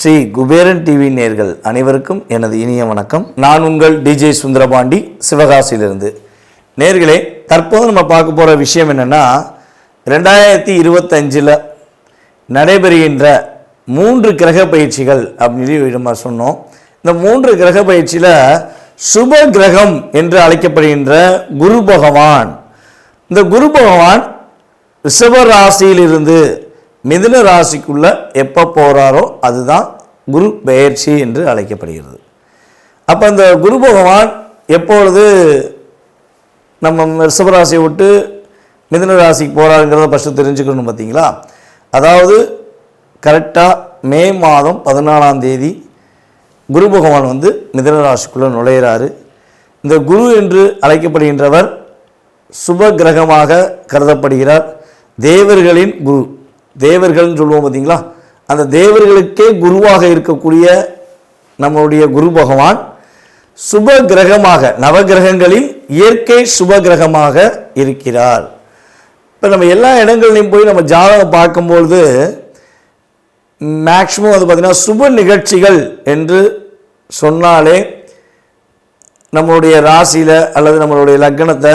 Sri Kuberan TV நேர்கள் அனைவருக்கும் எனது இனிய வணக்கம். நான் உங்கள் டிஜே சுந்தரபாண்டி சிவகாசியிலிருந்து. நேர்களே தற்போது நம்ம பார்க்க போகிற விஷயம் என்னென்னா ரெண்டாயிரத்தி இருபத்தஞ்சில் நடைபெறுகின்ற மூன்று கிரக பயிற்சிகள் அப்படின்னு சொல்லி நம்ம சொன்னோம். இந்த மூன்று கிரக பயிற்சியில் சுப கிரகம் என்று அழைக்கப்படுகின்ற குரு பகவான். இந்த குரு பகவான் ரிஷப ராசியிலிருந்து மிதுன ராசிக்குள்ள எப்போ போகிறாரோ அதுதான் குரு பெயர்ச்சி என்று அழைக்கப்படுகிறது. அப்போ இந்த குரு பகவான் எப்பொழுது நம்ம ரிஷபராசியை விட்டு மிதுன ராசிக்கு போகிறாருங்கிறத ஃபஸ்ட்டு தெரிஞ்சுக்கணும் பார்த்தீங்களா? அதாவது கரெக்டாக மே மாதம் பதினாலாம் தேதி குரு பகவான் வந்து மிதுன ராசிக்குள்ளே நுழையிறாரு. இந்த குரு என்று அழைக்கப்படுகின்றவர் சுப கிரகமாக கருதப்படுகிறார். தேவர்களின் குரு. தேவர்கள்னு சொல்லுவோம் பார்த்தீங்களா? அந்த தேவர்களுக்கே குருவாக இருக்கக்கூடிய நம்மளுடைய குரு பகவான் சுப கிரகமாக நவகிரகங்களில் இயற்கை சுப கிரகமாக இருக்கிறார். இப்போ நம்ம எல்லா இடங்கள்லையும் போய் நம்ம ஜாதகம் பார்க்கும்பொழுது மேக்ஸிமம் அது பார்த்திங்கன்னா சுப நிகழ்ச்சிகள் என்று சொன்னாலே நம்மளுடைய ராசியில் அல்லது நம்மளுடைய லக்னத்தை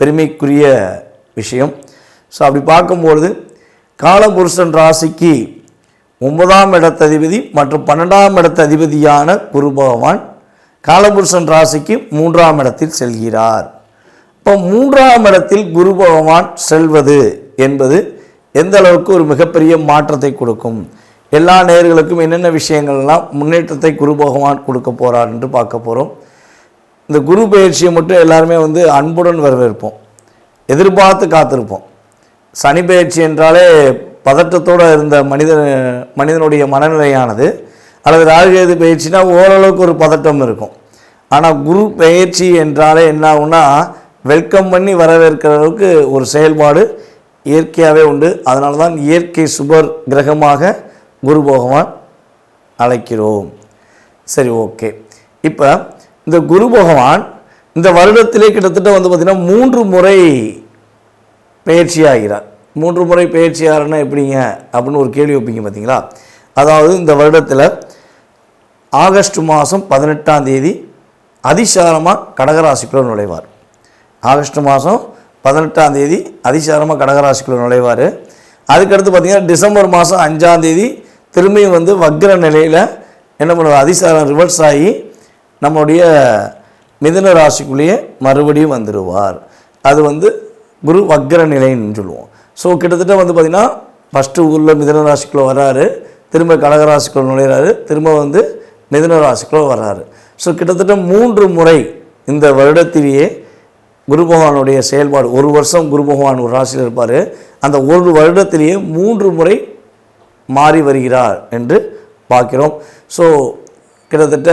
பெருமைக்குரிய விஷயம். ஸோ அப்படி பார்க்கும்பொழுது காலபுருஷன் ராசிக்கு ஒன்பதாம் இடத்ததிபதி மற்றும் பன்னெண்டாம் இடத்ததிபதியான குரு பகவான் காலபுருஷன் ராசிக்கு மூன்றாம் இடத்தில் செல்கிறார். இப்போ மூன்றாம் இடத்தில் குரு பகவான் செல்வது என்பது எந்த அளவுக்கு ஒரு மிகப்பெரிய மாற்றத்தை கொடுக்கும்? எல்லா நேர்களுக்கும் என்னென்ன விஷயங்கள்லாம் முன்னேற்றத்தை குரு பகவான் கொடுக்க போகிறார் என்று பார்க்க போகிறோம் இந்த குரு பயிற்சியை மட்டும் எல்லாருமே வந்து அன்புடன் வரவேற்போம். எதிர்பார்த்து காத்திருப்போம். சனி பயிற்சி என்றாலே பதட்டத்தோடு இருந்த மனித மனிதனுடைய மனநிலையானது அல்லது ராகுகேது பயிற்சினா ஓரளவுக்கு ஒரு பதட்டம் இருக்கும். ஆனால் குரு பயிற்சி என்றாலே என்னாகும்னா வெல்கம் பண்ணி வரவேற்கிற அளவுக்கு ஒரு செயல்பாடு இயற்கையாகவே உண்டு. அதனால தான் இயற்கை சுபர் கிரகமாக குரு பகவான் அழைக்கிறோம். சரி ஓகே. இப்போ இந்த குரு பகவான் இந்த வருடத்திலே கிட்டத்தட்ட வந்து பார்த்திங்கன்னா மூன்று முறை பயிற்சி ஆகிறார் மூன்று முறை பயிற்சி ஆகிறன்னா எப்படிங்க? அப்படின்னு ஒரு கேள்வி வைப்பீங்க பார்த்தீங்களா அதாவது இந்த வருடத்தில் ஆகஸ்ட் மாதம் பதினெட்டாம் தேதி அதிசாரமாக கடகராசிக்குள்ள நுழைவார். ஆகஸ்ட் மாதம் பதினெட்டாம் தேதி அதிசாரமாக கடகராசிக்குள்ள நுழைவார். அதுக்கடுத்து பார்த்திங்கன்னா டிசம்பர் மாதம் அஞ்சாம் தேதி திரும்பியும் வந்து வக்ர நிலையில் என்ன பண்ணுவார்? அதிசாரம் ரிவர்ஸ் ஆகி நம்முடைய மிதுன ராசிக்குள்ளேயே மறுபடியும் வந்துடுவார் அது வந்து குரு வக்ர நிலைன்னு சொல்லுவோம். ஸோ கிட்டத்தட்ட வந்து பார்த்திங்கன்னா ஃபஸ்ட்டு ஊரில் மிதன ராசிக்குள்ளே வராரு திரும்ப கடகராசிக்குள்ள நுழைகிறாரு திரும்ப வந்து மிதன ராசிக்குள்ளே வர்றாரு. ஸோ கிட்டத்தட்ட மூன்று முறை இந்த வருடத்திலேயே குரு பகவானுடைய செயல்பாடு ஒரு வருஷம் குரு பகவான் ஒரு ராசியில் இருப்பார். அந்த ஒரு வருடத்திலேயே மூன்று முறை மாறி வருகிறார் என்று பார்க்கிறோம். ஸோ கிட்டத்தட்ட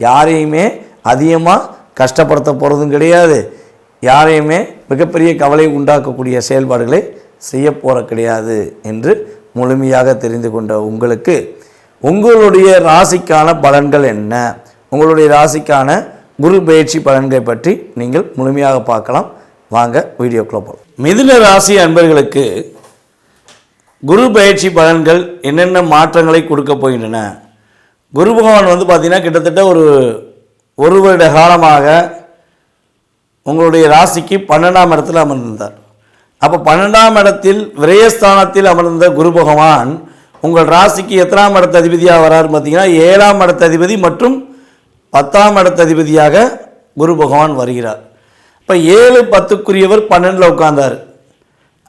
யாரையுமே அதிகமாக கஷ்டப்படுத்த போகிறதும் கிடையாது. யாரையுமே மிகப்பெரிய கவலை உண்டாக்கக்கூடிய செயல்பாடுகளை செய்ய போகிற கிடையாது என்று முழுமையாக தெரிந்து கொண்ட உங்களுக்கு உங்களுடைய ராசிக்கான பலன்கள் என்ன? உங்களுடைய ராசிக்கான குரு பயிற்சி பலன்களை பற்றி நீங்கள் முழுமையாக பார்க்கலாம். வாங்க வீடியோக்குள்ளே போகலாம் மிதுன ராசி அன்பர்களுக்கு குரு பயிற்சி பலன்கள் என்னென்ன மாற்றங்களை கொடுக்க போகின்றன? குரு பகவான் வந்து பார்த்திங்கன்னா கிட்டத்தட்ட ஒரு ஒரு வருட காலமாக உங்களுடைய ராசிக்கு பன்னெண்டாம் இடத்தில் அமர்ந்திருந்தார். அப்போ பன்னெண்டாம் இடத்தில் விரயஸ்தானத்தில் அமர்ந்த குரு பகவான் உங்கள் ராசிக்கு எத்தனாம் இடத்த அதிபதியாக வராரு பார்த்தீங்கன்னா ஏழாம் இடத்த அதிபதி மற்றும் பத்தாம் இடத்த அதிபதியாக குரு பகவான் வருகிறார். இப்போ ஏழு பத்துக்குரியவர் பன்னெண்டில் உட்கார்ந்தார்.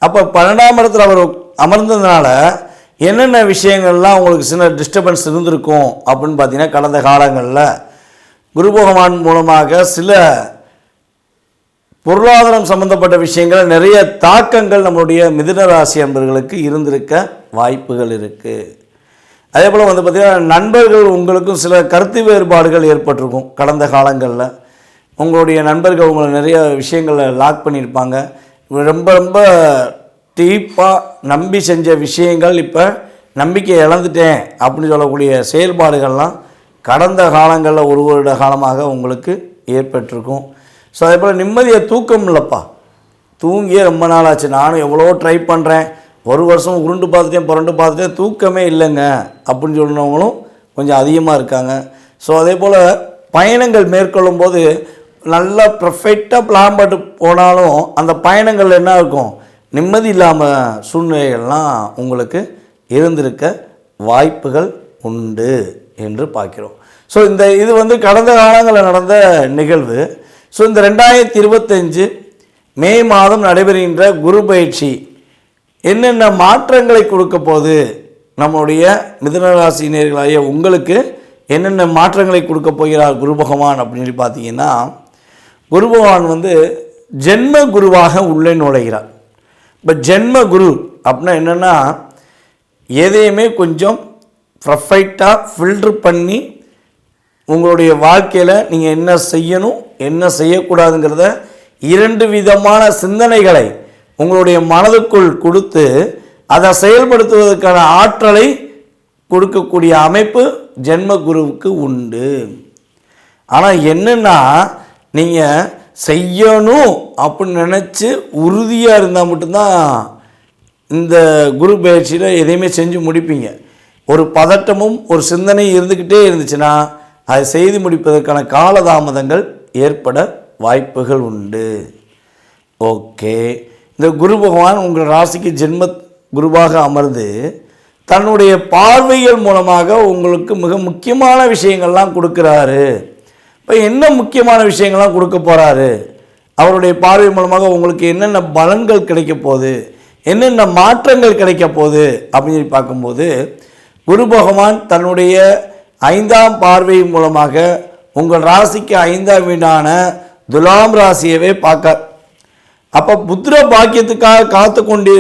அப்போ பன்னெண்டாம் இடத்தில் அவர் அமர்ந்ததுனால என்னென்ன விஷயங்கள்லாம் உங்களுக்கு சின்ன டிஸ்டர்பன்ஸ் இருந்திருக்கும் அப்படின்னு பார்த்தீங்கன்னா கடந்த காலங்களில் குரு பகவான் மூலமாக சில பொருளாதாரம் சம்பந்தப்பட்ட விஷயங்கள் நிறைய தாக்கங்கள் நம்மளுடைய மிதுன ராசி அன்பர்களுக்கு இருந்திருக்க வாய்ப்புகள் இருக்குது அதே போல் வந்து பார்த்திங்கன்னா நண்பர்கள் உங்களுக்கும் சில கருத்து வேறுபாடுகள் ஏற்பட்டிருக்கும் கடந்த காலங்களில். உங்களுடைய நண்பர்கள் உங்களை நிறைய விஷயங்களை லாக் பண்ணியிருப்பாங்க. ரொம்ப ரொம்ப டீப்பாக நம்பி செஞ்ச விஷயங்கள் இப்போ நம்பிக்கை இழந்துட்டேன் அப்படின்னு சொல்லக்கூடிய செயல்பாடுகள்லாம் கடந்த காலங்களில் ஒரு வருட காலமாக உங்களுக்கு ஏற்பட்டிருக்கும். ஸோ அதே போல் நிம்மதியை தூக்கம் இல்லைப்பா. தூங்கியே ரொம்ப நாள் ஆச்சு நானும் எவ்வளோ ட்ரை பண்ணுறேன் ஒரு வருஷம் உருண்டு பார்த்துட்டேன் புரண்டு பார்த்துட்டேன். தூக்கமே இல்லைங்க அப்படின்னு சொன்னவங்களும் கொஞ்சம் அதிகமாக இருக்காங்க. ஸோ அதே போல் பயணங்கள் மேற்கொள்ளும் போது நல்லா பர்ஃபெக்டாக பிளான் போட்டு போனாலும் அந்த பயணங்கள் என்ன இருக்கும்? நிம்மதி இல்லாமல் சூழ்நிலைகள்லாம் உங்களுக்கு இருந்திருக்க வாய்ப்புகள் உண்டு என்று பார்க்கிறோம். ஸோ இந்த இது வந்து கடந்த காலங்களில் நடந்த நிகழ்வு. ஸோ இந்த ரெண்டாயிரத்தி இருபத்தஞ்சு மே மாதம் நடைபெறுகின்ற குரு பயிற்சி என்னென்ன மாற்றங்களை கொடுக்க போகுது? நம்முடைய மிதனராசினியர்களாகிய உங்களுக்கு என்னென்ன மாற்றங்களை கொடுக்க போகிறார் குரு பகவான் அப்படின்னு பார்த்தீங்கன்னா குரு பகவான் வந்து ஜென்ம குருவாக உள்ளே நுழைகிறார். இப்போ ஜென்ம குரு அப்படின்னா என்னென்னா எதையுமே கொஞ்சம் ப்ரொஃபைட்டாக ஃபில்ட்ரு பண்ணி உங்களுடைய வாழ்க்கையில் நீங்கள் என்ன செய்யணும் என்ன செய்யக்கூடாதுங்கிறத இரண்டு விதமான சிந்தனைகளை உங்களுடைய மனதுக்குள் கொடுத்து அதை செயல்படுத்துவதற்கான ஆற்றலை கொடுக்கக்கூடிய அமைப்பு ஜென்ம குருவுக்கு உண்டு. ஆனால் என்னென்னா நீங்கள் செய்யணும் அப்படின்னு நினச்சி உறுதியாக இருந்தால் மட்டும்தான் இந்த குரு பயிற்சியில் எதையுமே செஞ்சு முடிப்பீங்க. ஒரு பதட்டமும் ஒரு சிந்தனையும் இருந்துக்கிட்டே இருந்துச்சுன்னா அதை செய்து முடிப்பதற்கான காலதாமதங்கள் ஏற்பட வாய்ப்புகள் உண்டு. ஓகே. இந்த குரு பகவான் உங்கள் ராசிக்கு ஜென்ம குருவாக அமர்ந்து தன்னுடைய பார்வைகள் மூலமாக உங்களுக்கு மிக முக்கியமான விஷயங்கள்லாம் கொடுக்குறாரு. இப்போ என்ன முக்கியமான விஷயங்கள்லாம் கொடுக்க போகிறாரு அவருடைய பார்வை மூலமாக உங்களுக்கு என்னென்ன பலன்கள் கிடைக்க போகுது? என்னென்ன மாற்றங்கள் கிடைக்க போகுது? அப்படின்னு சொல்லி பார்க்கும்போது குரு பகவான் தன்னுடைய ஐந்தாம் பார்வை மூலமாக உங்கள் ராசிக்கு ஐந்தாம் வீடான துலாம் ராசியவே பார்க்க அப்போ புத்திர பாக்கியத்துக்காக காத்து கொண்டு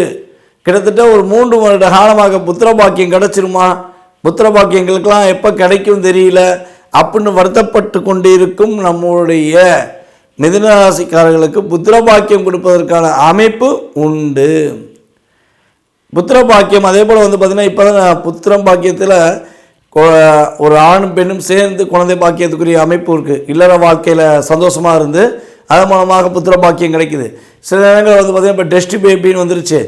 கிட்டத்தட்ட ஒரு மூன்று வருட காலமாக புத்திர பாக்கியம் கிடச்சிருமா? புத்திர பாக்கியங்களுக்கெல்லாம் எப்போ கிடைக்கும் தெரியல. அப்படின்னு வருத்தப்பட்டு கொண்டிருக்கும் நம்முடைய மிதனராசிக்காரர்களுக்கு புத்திர பாக்கியம் கொடுப்பதற்கான அமைப்பு உண்டு. புத்திர பாக்கியம் அதே போல் வந்து பார்த்திங்கன்னா இப்போ தான் புத்திரம் பாக்கியத்தில் ஒரு ஆணும் பெண்ணும் சேர்ந்து குழந்தை பாக்கியத்துக்குரிய அமைப்பு இருக்குது இல்லற வாழ்க்கையில் சந்தோஷமாக இருந்து அதன் மூலமாக புத்திர பாக்கியம் கிடைக்குது. சில நேரங்களில் வந்து பார்த்திங்கன்னா இப்போ டெஸ்ட் பேபின்னு வந்துருச்சு.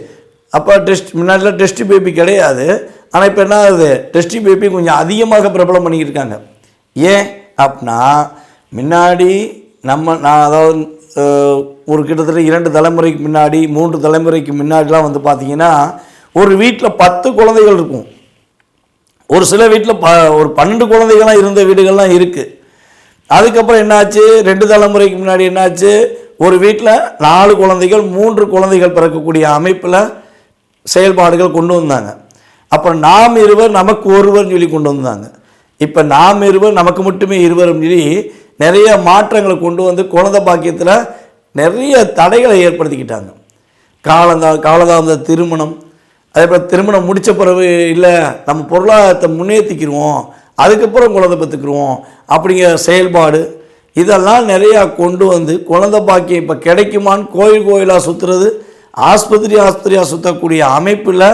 அப்போ டெஸ்ட் முன்னாடிலாம் டெஸ்ட் பேபி கிடையாது. ஆனால் இப்போ என்ன ஆகுது? டெஸ்ட் பேபி கொஞ்சம் அதிகமாக பிரபலம் பண்ணிக்கிட்டு இருக்காங்க. ஏன் அப்படின்னா முன்னாடி நம்ம நான் அதாவது ஒரு கிட்டத்தட்ட இரண்டு தலைமுறைக்கு முன்னாடி மூன்று தலைமுறைக்கு முன்னாடிலாம் வந்து பார்த்தீங்கன்னா ஒரு வீட்டில் பத்து குழந்தைகள் இருக்கும். ஒரு சில வீட்டில் ப ஒரு பன்னெண்டு குழந்தைகள்லாம் இருந்த வீடுகள்லாம் இருக்குது அதுக்கப்புறம் என்னாச்சு? ரெண்டு தலைமுறைக்கு முன்னாடி என்னாச்சு? ஒரு வீட்டில் நாலு குழந்தைகள் மூன்று குழந்தைகள் பிறக்கக்கூடிய அமைப்பில் செயல்பாடுகள் கொண்டு வந்தாங்க. அப்போ நாம் இருவர் நமக்கு ஒருவர்னு சொல்லி கொண்டு வந்தாங்க. இப்போ நாம் இருவர் நமக்கு மட்டுமே இருவரும் சொல்லி நிறைய மாற்றங்களை கொண்டு வந்து குழந்தை பாக்கியத்தில் நிறைய தடைகளை ஏற்படுத்திக்கிட்டாங்க. காலந்தா காலதாந்த திருமணம் அதே போல் திருமணம் முடித்த பிறகு இல்லை நம்ம பொருளாதாரத்தை முன்னேற்றிக்கிடுவோம் அதுக்கப்புறம் குழந்தை பெற்றுக்குருவோம் அப்படிங்கிற செயல்பாடு இதெல்லாம் நிறையா கொண்டு வந்து குழந்தை பாக்கியம் இப்போ கிடைக்குமான்னு கோயில் கோயிலாக சுற்றுறது ஆஸ்பத்திரி ஆஸ்பத்திரியாக சுற்றக்கூடிய அமைப்பில்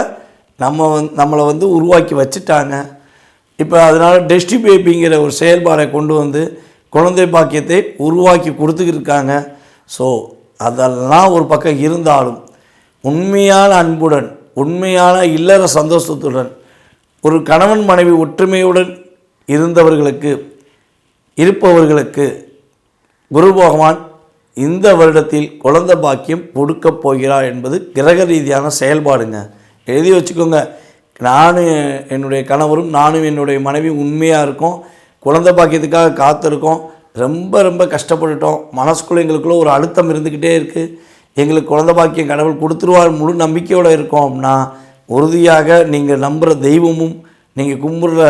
நம்ம வந்து நம்மளை வந்து உருவாக்கி வச்சுட்டாங்க. இப்போ அதனால் டெஸ்டி பேபிங்கிற ஒரு செயல்பாடை கொண்டு வந்து குழந்தை பாக்கியத்தை உருவாக்கி கொடுத்துக்கிருக்காங்க. ஸோ அதெல்லாம் ஒரு பக்கம் இருந்தாலும் உண்மையான அன்புடன் உண்மையான இல்லற சந்தோஷத்துடன் ஒரு கணவன் மனைவி ஒற்றுமையுடன் இருந்தவர்களுக்கு இருப்பவர்களுக்கு குரு பகவான் இந்த வருடத்தில் குழந்தை பாக்கியம் கொடுக்கப் போகிறார் என்பது கிரக ரீதியான செயல்பாடுங்க. எழுதி வச்சுக்கோங்க. நானும் என்னுடைய கணவரும் நானும் என்னுடைய மனைவி உண்மையாக இருக்கோம். குழந்த பாக்கியத்துக்காக காத்திருக்கோம். ரொம்ப ரொம்ப கஷ்டப்பட்டுட்டோம். மனசுக்குள்ளே எங்களுக்குள்ளே ஒரு அழுத்தம் இருந்துக்கிட்டே இருக்குது எங்களுக்கு குழந்த பாக்கியம் கடவுள் கொடுத்துருவார் முழு நம்பிக்கையோடு இருக்கோம் அப்படின்னா உறுதியாக நீங்கள் நம்புகிற தெய்வமும் நீங்கள் கும்பிடுற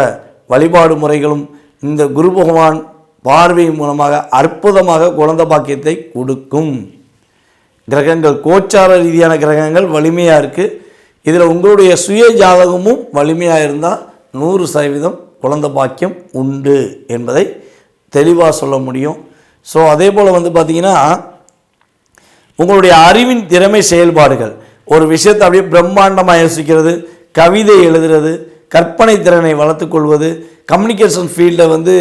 வழிபாடு முறைகளும் இந்த குரு பகவான் பார்வையின் மூலமாக அற்புதமாக குழந்தை பாக்கியத்தை கொடுக்கும். கிரகங்கள் கோச்சார ரீதியான கிரகங்கள் வலிமையாக இருக்குது இதில் உங்களுடைய சுய ஜாதகமும் வலிமையாக இருந்தால் நூறு சதவீதம் குழந்தை பாக்கியம் உண்டு என்பதை தெளிவாக சொல்ல முடியும். ஸோ அதே போல் வந்து பார்த்திங்கன்னா உங்களுடைய அறிவின் திறமை செயல்பாடுகள். ஒரு விஷயத்தை அப்படியே பிரம்மாண்டமாக யோசிக்கிறது கவிதை எழுதுறது கற்பனை திறனை வளர்த்துக்கொள்வது கம்யூனிகேஷன் ஃபீல்டை வந்து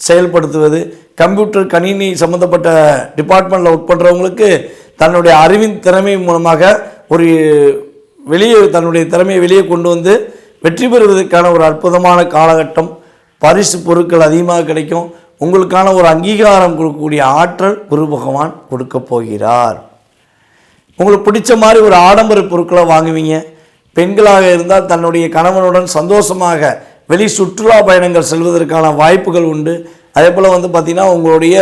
செயல்படுத்துவது கம்ப்யூட்டர் கணினி சம்மந்தப்பட்ட டிபார்ட்மெண்ட்டில் ஒர்க் பண்ணுறவங்களுக்கு தன்னுடைய அறிவின் திறமை மூலமாக ஒரு வெளியே தன்னுடைய திறமையை வெளியே கொண்டு வந்து வெற்றி பெறுவதற்கான ஒரு அற்புதமான காலகட்டம். பரிசு பொருட்கள் அதிகமாக கிடைக்கும். உங்களுக்கான ஒரு அங்கீகாரம் கொடுக்கக்கூடிய ஆற்றல் குரு பகவான் கொடுக்க போகிறார். உங்களுக்கு பிடிச்ச மாதிரி ஒரு ஆடம்பர பொருட்களை வாங்குவீங்க. பெண்களாக இருந்தால் தன்னுடைய கணவனுடன் சந்தோஷமாக வெளி சுற்றுலா பயணங்கள் செல்வதற்கான வாய்ப்புகள் உண்டு. அதே போல் வந்து பார்த்திங்கன்னா உங்களுடைய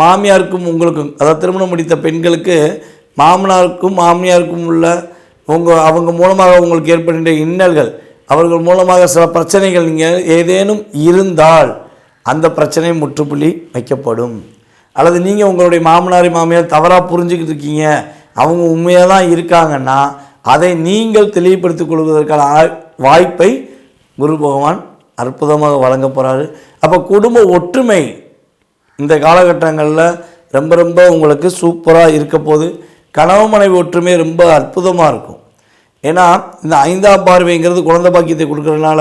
மாமியாருக்கும் உங்களுக்கும் அதாவது திருமணம் முடித்த பெண்களுக்கு மாமனாருக்கும் மாமியாருக்கும் உள்ள உங்கள் அவங்க மூலமாக உங்களுக்கு ஏற்படுகின்ற இன்னல்கள் அவர்கள் மூலமாக சில பிரச்சனைகள் நீங்கள் ஏதேனும் இருந்தால் அந்த பிரச்சனை முற்றுப்புள்ளி வைக்கப்படும். அல்லது நீங்கள் உங்களுடைய மாமனாரை மாமியார் தவறாக புரிஞ்சுக்கிட்டு இருக்கீங்க அவங்க உண்மையாக தான் இருக்காங்கன்னா அதை நீங்கள் தெளிவுபடுத்திக் கொள்வதற்கான வாய்ப்பை குரு பகவான் அற்புதமாக வழங்க போகிறாரு அப்போ குடும்ப ஒற்றுமை இந்த காலகட்டங்களில் ரொம்ப ரொம்ப உங்களுக்கு சூப்பராக இருக்க போது கனவு மனைவி ஒற்றுமை ரொம்ப அற்புதமாக இருக்கும். ஏன்னா இந்த ஐந்தாம் பார்வைங்கிறது குழந்தை பாக்கியத்தை கொடுக்கறதுனால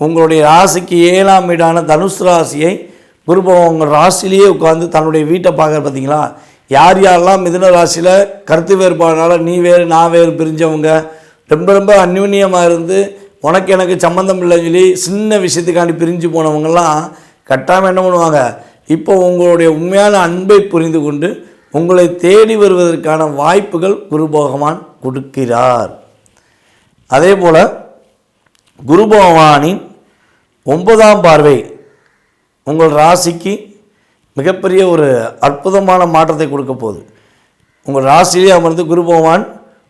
உங்களுடைய ராசிக்கு ஏழாம் வீடான தனுஷ் ராசியை குருபவன் உங்கள் ராசிலேயே உட்காந்து தன்னுடைய வீட்டை பார்க்குற பார்த்தீங்களா யார் யாரெல்லாம் மிதுன ராசியில் கருத்து வேறுபாடுனால நீ வேறு நான் வேறு பிரிஞ்சவங்க ரொம்ப ரொம்ப அந்யூன்யமாக இருந்து உனக்கு எனக்கு சம்மந்தம் இல்லைன்னு சொல்லி சின்ன விஷயத்துக்காண்டி பிரிஞ்சு போனவங்கெல்லாம் கட்டாமல் என்ன பண்ணுவாங்க? இப்போ உங்களுடைய உண்மையான அன்பை புரிந்து கொண்டு உங்களை தேடி வருவதற்கான வாய்ப்புகள் குரு பகவான் கொடுக்கிறார். அதே போல் குரு பகவானின் ஒன்பதாம் பார்வை உங்கள் ராசிக்கு மிகப்பெரிய ஒரு அற்புதமான மாற்றத்தை கொடுக்க போகுது. உங்கள் ராசியிலே அமர்ந்து குரு பகவான்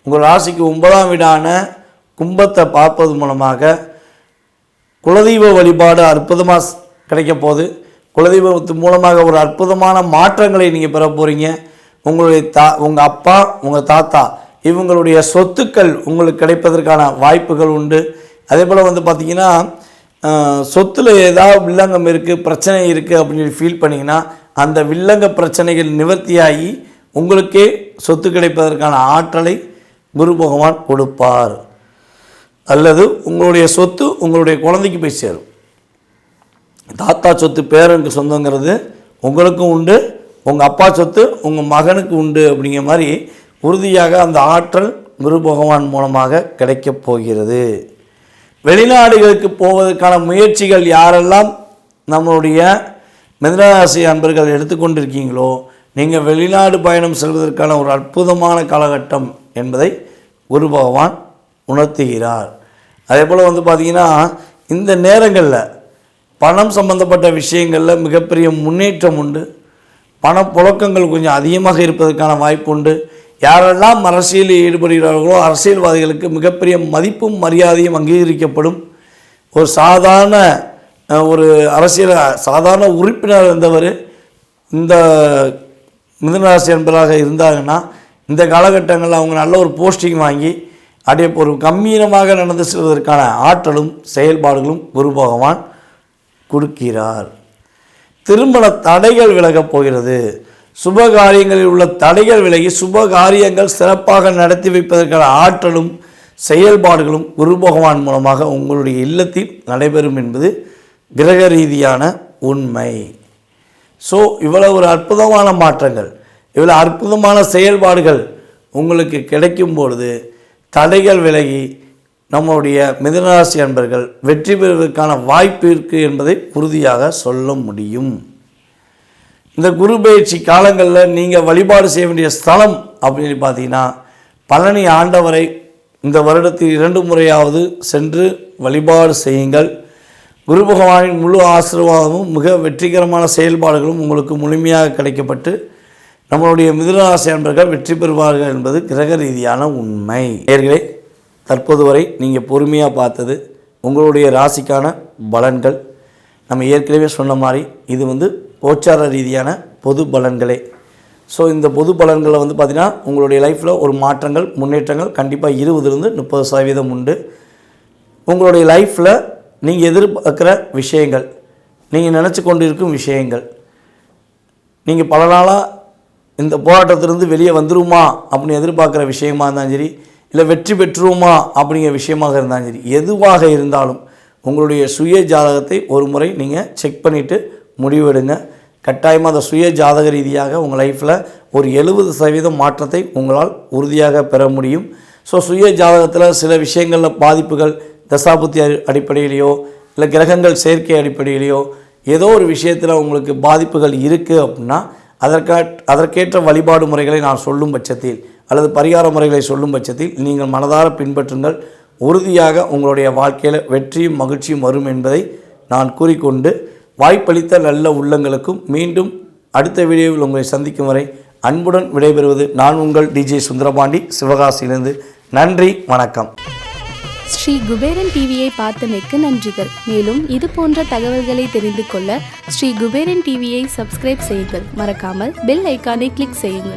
உங்கள் ராசிக்கு ஒன்பதாம் வீடான கும்பத்தை பார்ப்பது மூலமாக குலதெய்வ வழிபாடு அற்புதமாக கிடைக்க போகுது. குலதெய்வத்து மூலமாக ஒரு அற்புதமான மாற்றங்களை நீங்கள் பெற போகிறீங்க உங்களுடைய தா உங்கள் அப்பா உங்கள் தாத்தா இவங்களுடைய சொத்துக்கள் உங்களுக்கு கிடைப்பதற்கான வாய்ப்புகள் உண்டு. அதே போல் வந்து பார்த்திங்கன்னா சொத்தில் ஏதாவது வில்லங்கம் இருக்குது பிரச்சனை இருக்குது அப்படின்னு சொல்லி ஃபீல் பண்ணிங்கன்னா அந்த வில்லங்க பிரச்சனைகள் நிவர்த்தியாகி உங்களுக்கே சொத்து கிடைப்பதற்கான ஆற்றலை குரு பகவான் கொடுப்பார். அல்லது உங்களுடைய சொத்து உங்களுடைய குழந்தைக்கு போய் சேரும். தாத்தா சொத்து பேரனுக்கு சொந்தங்கிறது உங்களுக்கும் உண்டு உங்கள் அப்பா சொத்து உங்கள் மகனுக்கு உண்டு அப்படிங்கிற மாதிரி உறுதியாக அந்த ஆற்றல் குரு பகவான் மூலமாக கிடைக்கப் போகிறது. வெளிநாடுகளுக்கு போவதற்கான முயற்சிகள் யாரெல்லாம் நம்மளுடைய மிதனராசி அன்பர்கள் எடுத்துக்கொண்டிருக்கீங்களோ நீங்கள் வெளிநாடு பயணம் செல்வதற்கான ஒரு அற்புதமான காலகட்டம் என்பதை குரு பகவான் உணர்த்துகிறார். அதே போல் வந்து பார்த்திங்கன்னா இந்த நேரங்களில் பணம் சம்பந்தப்பட்ட விஷயங்களில் மிகப்பெரிய முன்னேற்றம் உண்டு. பணப்புழக்கங்கள் கொஞ்சம் அதிகமாக இருப்பதற்கான வாய்ப்பு உண்டு யாரெல்லாம் அரசியலில் ஈடுபடுகிறார்களோ அரசியல்வாதிகளுக்கு மிகப்பெரிய மதிப்பும் மரியாதையும் அங்கீகரிக்கப்படும். ஒரு சாதாரண ஒரு அரசியல் சாதாரண உறுப்பினர் இருந்தவர் இந்த மிதனராசி என்பதாக இருந்தாங்கன்னா இந்த காலகட்டங்களில் அவங்க நல்ல ஒரு போஸ்டிங் வாங்கி அப்படியே ஒரு கம்பீரமாக நடந்து செல்வதற்கான ஆற்றலும் செயல்பாடுகளும் குரு பகவான் கொடுக்கிறார். திருமண தடைகள் விலகப் போகிறது. சுப காரியங்களில் உள்ள தடைகள் விலகி சுப காரியங்கள் சிறப்பாக நடத்தி வைப்பதற்கான ஆற்றலும் செயல்பாடுகளும் குரு பகவான் மூலமாக உங்களுடைய இல்லத்தில் நடைபெறும் என்பது கிரக ரீதியான உண்மை. ஸோ இவ்வளவு ஒரு அற்புதமான மாற்றங்கள் இவ்வளோ அற்புதமான செயல்பாடுகள் உங்களுக்கு கிடைக்கும் பொழுது தடைகள் விலகி நம்முடைய மிதனராசி அன்பர்கள் வெற்றி பெறுவதற்கான வாய்ப்பு இருக்குது என்பதை உறுதியாக சொல்ல முடியும். இந்த குரு பயிற்சி காலங்களில் நீங்கள் வழிபாடு செய்ய வேண்டிய ஸ்தலம் அப்படின்னு பார்த்தீங்கன்னா பழனி ஆண்டவரை இந்த வருடத்தில் இரண்டு முறையாவது சென்று வழிபாடு செய்யுங்கள். குரு பகவானின் முழு ஆசீர்வாதமும் மிக வெற்றிகரமான செயல்பாடுகளும் உங்களுக்கு முழுமையாக கிடைக்கப்பட்டு நம்மளுடைய மிதுனராசி அன்பர்கள் வெற்றி பெறுவார்கள் என்பது கிரக ரீதியான உண்மை. நேர்களே தற்போது வரை நீங்கள் பொறுமையாக பார்த்தது உங்களுடைய ராசிக்கான பலன்கள். நம்ம ஏற்கனவே சொன்ன மாதிரி இது வந்து கோச்சார ரீதியான பொது பலன்களே. ஸோ இந்த பொது பலன்களை வந்து பார்த்திங்கன்னா உங்களுடைய லைஃப்பில் ஒரு மாற்றங்கள் முன்னேற்றங்கள் கண்டிப்பாக இருபதுலேருந்து முப்பது சதவீதம் உண்டு. உங்களுடைய லைஃப்பில் நீங்கள் எதிர்பார்க்குற விஷயங்கள் நீங்கள் நினச்சி கொண்டு இருக்கும் விஷயங்கள் நீங்கள் பல நாளாக இந்த போராட்டத்திலிருந்து வெளியே வந்துருமா அப்படின்னு எதிர்பார்க்குற விஷயமா இருந்தாலும் சரி இல்லை வெற்றி பெற்றுவோமா அப்படிங்கிற விஷயமாக இருந்தாலும் சரி எதுவாக இருந்தாலும் உங்களுடைய சுய ஜாதகத்தை ஒரு முறை நீங்கள் செக் பண்ணிவிட்டு முடிவெடுங்க. கட்டாயமாக அந்த சுய ஜாதக ரீதியாக உங்கள் லைஃப்பில் ஒரு எழுபது சதவீதம் மாற்றத்தை உங்களால் உறுதியாக பெற முடியும். ஸோ சுய ஜாதகத்தில் சில விஷயங்களில் பாதிப்புகள் தசாபுத்தி அடிப்படையிலேயோ அடிப்படையிலையோ இல்லை கிரகங்கள் சேர்க்கை அடிப்படையிலையோ ஏதோ ஒரு விஷயத்தில் உங்களுக்கு பாதிப்புகள் இருக்குது அப்படின்னா அதற்கா அதற்கேற்ற வழிபாடு முறைகளை நான் சொல்லும் பட்சத்தில் அல்லது பரிகார முறைகளை சொல்லும் பட்சத்தில் நீங்கள் மனதார பின்பற்றுங்கள். உறுதியாக உங்களுடைய வாழ்க்கையில் வெற்றியும் மகிழ்ச்சியும் வரும் என்பதை நான் கூறிக்கொண்டு வாய்ப்பளித்த நல்ல உள்ளங்களுக்கும் மீண்டும் அடுத்த வீடியோவில் உங்களை சந்திக்கும் வரை அன்புடன் விடைபெறுவது நான் உங்கள் டிஜே சுந்தரபாண்டி சிவகாசியிலிருந்து. நன்றி வணக்கம். ஸ்ரீ குபேரன் டிவியை பார்த்தமைக்கு நன்றிகள். மேலும் இது போன்ற தகவல்களை தெரிந்து கொள்ள ஸ்ரீ குபேரன் டிவியை சப்ஸ்கிரைப் செய்யுங்கள். மறக்காமல் பெல் ஐக்கானை கிளிக் செய்யுங்கள்.